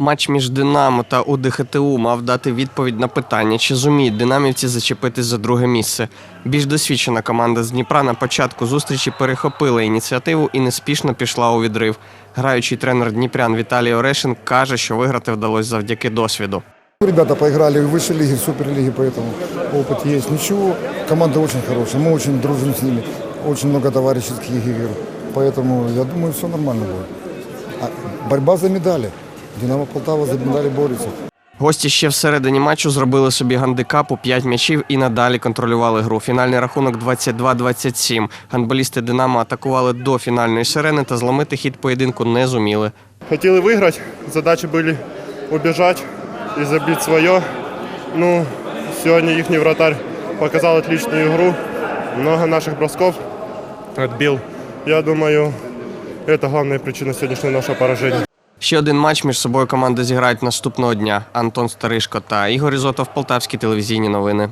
Матч між Динамо та УДХТУ мав дати відповідь на питання, чи зуміють динамівці зачепитись за друге місце. Більш досвідчена команда з Дніпра на початку зустрічі перехопила ініціативу і неспішно пішла у відрив. Граючий тренер Дніпрян Віталій Орешин каже, що виграти вдалося завдяки досвіду. Ребята поиграли в высшей лиге, в суперлиге, поэтому опыт есть. Ничего, команда очень хорошая, мы очень дружим с ними, очень много товарищеских игр. Поэтому я думаю, все нормально будет. А борьба за медали. Динамо Полтава за медали борется. Гості ще всередині матчу зробили собі гандикап у 5 м'ячів і надалі контролювали гру. Фінальний рахунок 22-27. Гандболісти Динамо атакували до фінальної сирени та зломити хід поєдинку не зуміли. Хотели выиграть, задачи были убежать и забить свое. Ну, сегодня их вратарь показал отличную игру, много наших бросков отбил. Я думаю, это главная причина сегодняшнего нашего поражения. Ще один матч між собою команди зіграють наступного дня. Антон Старишко та Ігор Ізотов, Полтавські телевізійні новини.